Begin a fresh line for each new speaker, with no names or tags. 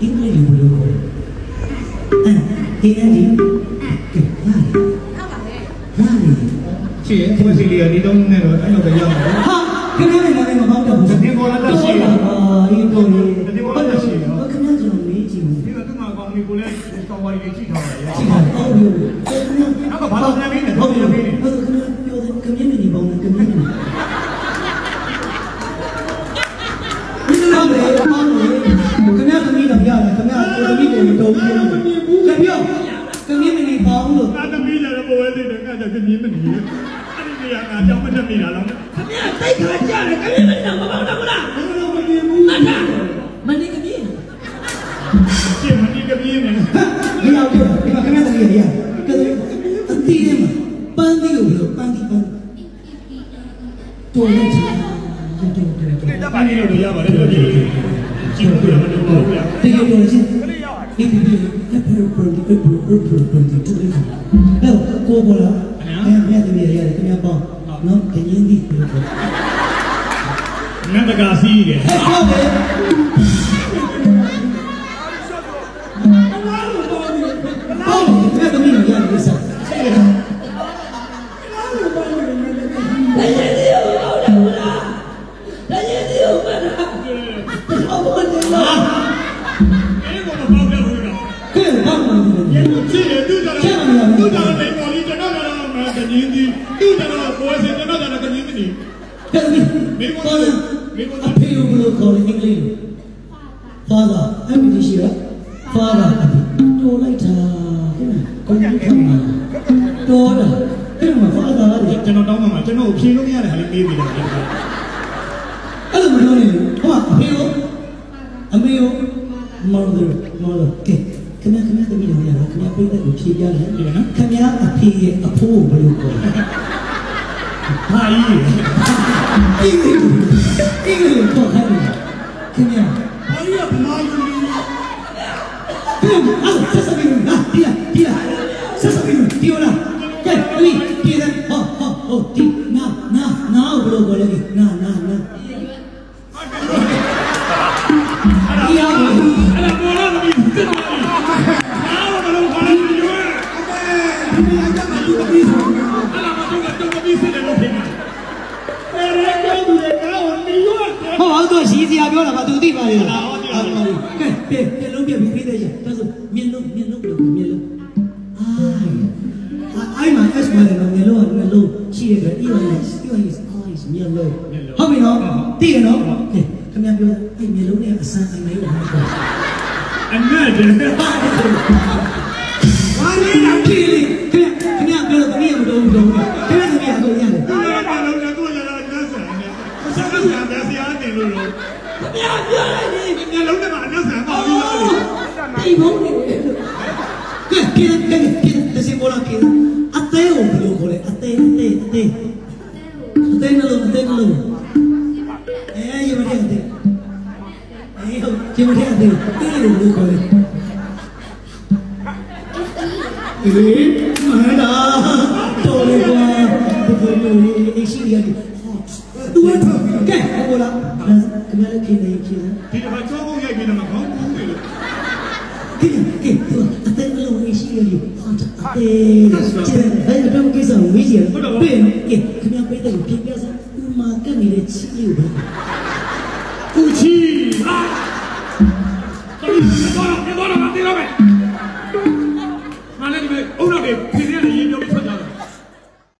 အင်္ဂလိပ်လိုဘယ်လိုခေါ်လဲအဲဟင်းအဒီကဲဟာဟာလေ
ရှိရင်ဒီမစီလေးကဒီတုံးနဲ့တော့အဲ့လိုပဲရောက်တယ်
ဟာခင်ဗျားလည်းလည်းမဟုတ်တော့ဘူး
ဒီပေါ်လာတော့ရှိတယ်
ဟာဒီကိုလေ
ဒီပေါ်လာတော့ရှိတယ်
ဘာခင်ဗျားကျွန်တော်မေးကြည့်ဘူး
ဒီကသူ့မှာကောင်းပြီကိုလည်းကောင်းပါလိမ့်ကြည့်ထားပါရဲ့
ကြည့်တာဟုတ်ပြီ သမီးကိုမတော်ဘူးခင်ဗျားခင်ဗျား community ပေါင်းလို့
ငါသမီးလည်းဘဝသေးတယ်ငါကြောင့်ပြင်းမနေအဲ့ဒီနေရာငါကြောင့်မတက်မိတာလား
တိတ်ခါကြတယ်ခမင်းမင်းတော့မပေါက်တော့ဘူးလားမမြင်ဘူးမထမနေကပြင်း
ရှင်းမဒီကပြင်းနေ
မရဘူးဒီမှာခင်ဗျားသမီးရတယ်ကဲအတီးထဲမှာပန်းသီးကိုလို့ပန်းသီးပန်းတော်လိုက်ချင်တယ်တော်တော်တော်
တက်ပါနေလို့ရပါတယ်လို့ကြည့်ကြည့်လို့ရမှာတော့ဗျာ
တကယ်တော်ချင်း ဒီဒီဒီအပရပရဒီအပရပရပရဒီတူလေးတော့ကိုဘောလားအဲမြတ်တမီးရတယ်ခင်ဗျားပေါ့နော်ခရင်ဒီပြောတယ်
နန္ဒကာစီးတယ်
ဟုတ်တယ်ပေါ့ တော့မှ
န်
တ
ယ်
ကြည့်တယ်သူကြတော့သူကြတော့နေပေါ်လေးကျွန်တော်ကတော့မကင်းကြီးသူကြတော့ကိုယ်စင်ကျွန်တော်ကတော့ကင်းကြီးနေ
ကဲမီးပေါ်လာအဖေကိုဘယ်လိုခေါ်လဲအင်္ဂလိပ်လို father အမေကြီးရှိရ father တော်လိုက်တာဟဲ့ကောင်းကြီးခမ်းမှာတော်တာအဲ့မှာ father ရတယ်
ကျွန်တော်တောင်းမှမှာကျွန်တော်ဖြေလို့မရတဲ့ဟာလေးမေးပြီးတယ်
အဲ့လိုမပြောနဲ့ဟုတ်ပါအဖေကိုအမေကို mother mother ကဲ ခင်ဗျာခင်ဗျာတမီးတော်ရတာခင်ဗျာပြိတ္တကိုဖြေပြတယ်ခင်ဗျာအဖေရဲ့အဖိုးကိုဘယ်လိုခေါ်လဲ
ဟာကြီး
အင်္ဂလိပ်အင်္ဂလိပ်တော့ခိုင်းတယ်ခင်ဗျာ
ဟာကြီးကဘာလို့လဲ
ခင်ဗျာအဲ့ဆက်စပ်ပြီးဟာဒီလားဒီလားဆက်စပ်ပြီးဒီလားကဲဒီဒီလားဟောဟောဟောဒီနာနာနာဘယ်လိုခေါ်လဲနာနာနာဒီရပါ
အဲ့ဒါပေါ် ဟော
ဟောတော့ရှိစရာပြောတာပါသူသိပါလေလားကဲပြပြလုံးပြပြီးသေးတယ်ဒါဆိုမျက်လုံးမျက်လုံးလို့မျက်လုံးအိုင်အိုင်မှာ S မှာလည်းမျက်လုံးကမျက်လုံးရှိတဲ့အတွက် EOS EOS eyes မျက်လုံးဟုတ်ပြီနော်သိရနော်ခင်ဗျားပြောအဲ့မျက်လုံးနဲ့အစမ်းအိမ်လေးကိုဟော
အနက်တယ်
ဘာလဲတော့ကြည့်လေခင်ဗျခင်ဗျပြောလို့သမီးကမတော်ဘူးတော်ဘူးခင်ဗျသမီးကအကုန်ရတယ်
ဒီလိုမျိုးလုံးကကိုယ်လာတာနတ်ဆန်နေဆက်ဆံတယ်ဆရာတင်လို့လို့
ခမရပြောလိုက်ဒီ
ညလုံးထဲမှာနတ်ဆန်ပါပြီးသားလေ
ဒီဘုံနေတယ်
ကဲကဲကဲကဲတစီပေါ်လာကဲအသေးကိုဘယ်လိုခေါ်လဲအသေးအသေးအသေးအသေးမလို့အသေးမလို့အဲရမတဲ့အသေးအေးဟုတ်ရမတဲ့အသေးတေးလို့ဘယ်လိုခေါ်လဲ အေးမဟာလာတော်လေကွာဘယ်လိုလဲအရှိရတူတူကဲဘောလာကမလည်းခင်းနေခင်းနေ
ဒီတစ်ခါချောကုန်ရိုက်ပြီးတော့မကောင်းဘူးလေ
ကဲကဲသူအသက်အလုံးရှိရလို့ဟာတဲ့ကျန်ဘယ်တော့ကိစ္စမမေးကြဘူးပြင်ကဲခင်ဗျားပြတဲ့ကိုပြင်ပြစဥမာကနေတဲ့ချီလေးကို
ကူချီဟာတော်ပြီတော့တော့တော့မသိတော့ ပဲအုပ်လောက်တွေဖိနေလေရေပြောပြီး